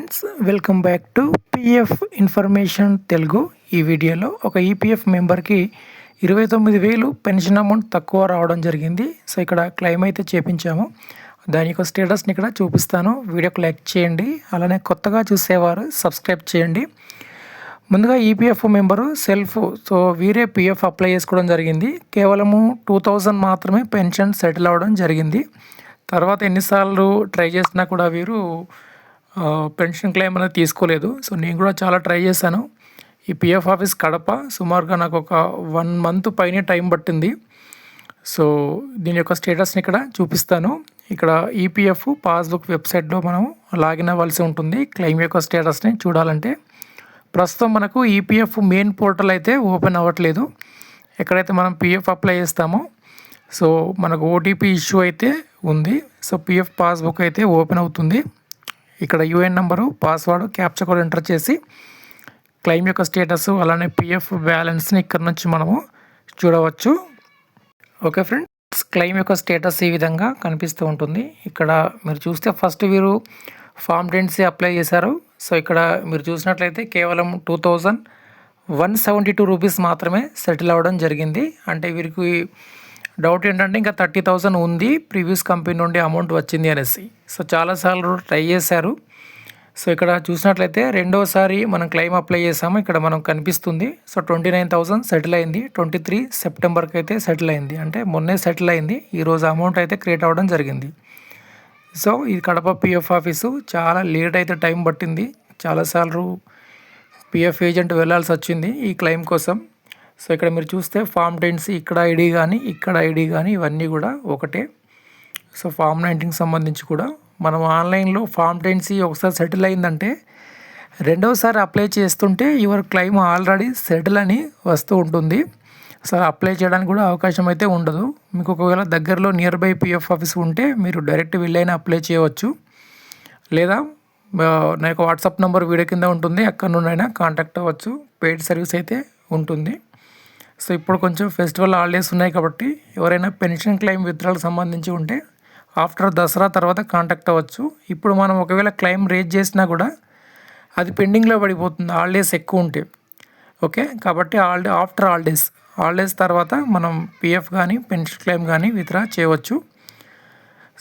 Friends welcome back to PF information Telugu ఈ వీడియోలో ఒక ఈపీఎఫ్ మెంబర్కి ఇరవై తొమ్మిది వేలు పెన్షన్ అమౌంట్ తక్కువ రావడం జరిగింది. సో ఇక్కడ క్లెయిమ్ అయితే చేపించాము. దాని యొక్క స్టేటస్ని ఇక్కడ చూపిస్తాను. వీడియోకి లైక్ చేయండి. అలానే కొత్తగా చూసేవారు సబ్స్క్రైబ్ చేయండి. ముందుగా ఈపీఎఫ్ మెంబరు సెల్ఫ్ సో వీరే పిఎఫ్ అప్లై చేసుకోవడం జరిగింది. కేవలము టూ థౌజండ్ మాత్రమే పెన్షన్ సెటిల్ అవ్వడం జరిగింది. తర్వాత ఎన్నిసార్లు ట్రై చేసినా కూడా వీరు పెన్షన్ క్లెయిమ్ అనేది తీసుకోలేదు. సో నేను కూడా చాలా ట్రై చేశాను. ఈ పిఎఫ్ ఆఫీస్ కడప సుమారుగా నాకు ఒక వన్ మంత్ పైనే టైం పట్టింది. సో దీని యొక్క స్టేటస్ని ఇక్కడ చూపిస్తాను. ఇక్కడ ఈపీఎఫ్ పాస్బుక్ వెబ్సైట్లో మనం లాగిన్ అవ్వాల్సి ఉంటుంది. క్లెయిమ్ యొక్క స్టేటస్ని చూడాలంటే. ప్రస్తుతం మనకు ఈపీఎఫ్ మెయిన్ పోర్టల్ అయితే ఓపెన్ అవ్వట్లేదు. ఎక్కడైతే మనం పిఎఫ్ అప్లై చేస్తామో సో మనకు ఓటీపీ ఇష్యూ అయితే ఉంది. సో పిఎఫ్ పాస్బుక్ అయితే ఓపెన్ అవుతుంది. ఇక్కడ UAN number password captcha code enter చేసి క్లెయిమ్ యొక్క స్టేటస్ అలానే పిఎఫ్ బ్యాలెన్స్ని ఇక్కడ నుంచి మనము చూడవచ్చు. ఓకే ఫ్రెండ్స్ క్లెయిమ్ యొక్క స్టేటస్ ఈ విధంగా కనిపిస్తూ ఉంటుంది. ఇక్కడ మీరు చూస్తే ఫస్ట్ వీరు ఫామ్ టెన్సీ అప్లై చేశారు. సో ఇక్కడ మీరు చూసినట్లయితే కేవలం two thousand one seventy two rupees మాత్రమే సెటిల్ అవ్వడం జరిగింది. అంటే వీరికి డౌట్ ఏంటంటే ఇంకా థర్టీ థౌసండ్ ఉంది. ప్రీవియస్ కంపెనీ నుండి అమౌంట్ వచ్చింది అనేసి. సో చాలాసార్లు ట్రై చేశారు. సో ఇక్కడ చూసినట్లయితే రెండోసారి మనం క్లెయిమ్ అప్లై చేసాము ఇక్కడ మనం కనిపిస్తుంది. So twenty nine thousand settle అయింది. ట్వంటీ త్రీ సెప్టెంబర్కి అయితే సెటిల్ అయింది. అంటే మొన్నే సెటిల్ అయింది. ఈరోజు అమౌంట్ అయితే క్రియేట్ అవ్వడం జరిగింది. సో ఇది కడప పిఎఫ్ ఆఫీసు చాలా లేట్ అయితే టైం పట్టింది. చాలాసార్లు పిఎఫ్ ఏజెంట్ వెళ్ళాల్సి వచ్చింది ఈ క్లెయిమ్ కోసం. సో ఇక్కడ మీరు చూస్తే ఫామ్ టెన్సీ ఇక్కడ ఐడి కానీ ఇక్కడ ఐడి కానీ ఇవన్నీ కూడా ఒకటే. సో ఫామ్ నైన్టీన్కి సంబంధించి కూడా మనం ఆన్లైన్లో ఫామ్ టెన్సీ ఒకసారి సెటిల్ అయిందంటే రెండవసారి అప్లై చేస్తుంటే యువర్ క్లెయిమ్ ఆల్రెడీ సెటిల్ అని వస్తూ ఉంటుంది. సో అప్లై చేయడానికి కూడా అవకాశం అయితే ఉండదు. మీకు ఒకవేళ దగ్గరలో నియర్ బై పిఎఫ్ ఆఫీస్ ఉంటే మీరు డైరెక్ట్ వెళ్ళైనా అప్లై చేయవచ్చు. లేదా నా యొక్క వాట్సాప్ నెంబర్ వీడియో కింద ఉంటుంది ఎక్కడ నుండైనా కాంటాక్ట్ అవ్వచ్చు. పెయిడ్ సర్వీస్ అయితే ఉంటుంది. సో ఇప్పుడు కొంచెం ఫెస్టివల్ హాలిడేస్ ఉన్నాయి కాబట్టి ఎవరైనా పెన్షన్ క్లెయిమ్ విత్డ్రాల్కి సంబంధించి ఉంటే ఆఫ్టర్ దసరా తర్వాత కాంటాక్ట్ అవ్వచ్చు. ఇప్పుడు మనం ఒకవేళ క్లెయిమ్ రేజ్ చేసినా కూడా అది పెండింగ్లో పడిపోతుంది. హాలిడేస్ ఎక్కువ ఉంటే. ఓకే? కాబట్టి హాలిడే ఆఫ్టర్ హాలిడేస్. హాలిడేస్ తర్వాత మనం పిఎఫ్ కానీ పెన్షన్ క్లెయిమ్ కానీ విత్డ్రా చేయవచ్చు.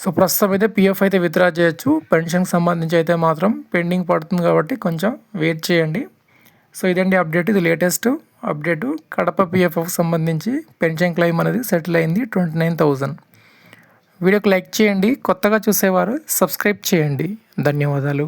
సో ప్రస్తుతం అయితే పిఎఫ్ అయితే విత్డ్రా చేయొచ్చు. పెన్షన్కి సంబంధించి అయితే మాత్రం పెండింగ్ పడుతుంది కాబట్టి కొంచెం వెయిట్ చేయండి. సో ఇదండి అప్డేట్. ఇది లేటెస్ట్. అప్డేటు. కడప పిఎఫ్ఎఫ్ సంబంధించి పెన్షన్ క్లెయిమ్ అనేది సెటిల్ అయింది ట్వంటీ నైన్ థౌజండ్ వీడియోకి లైక్ చేయండి. కొత్తగా చూసేవారు సబ్స్క్రైబ్ చేయండి. ధన్యవాదాలు.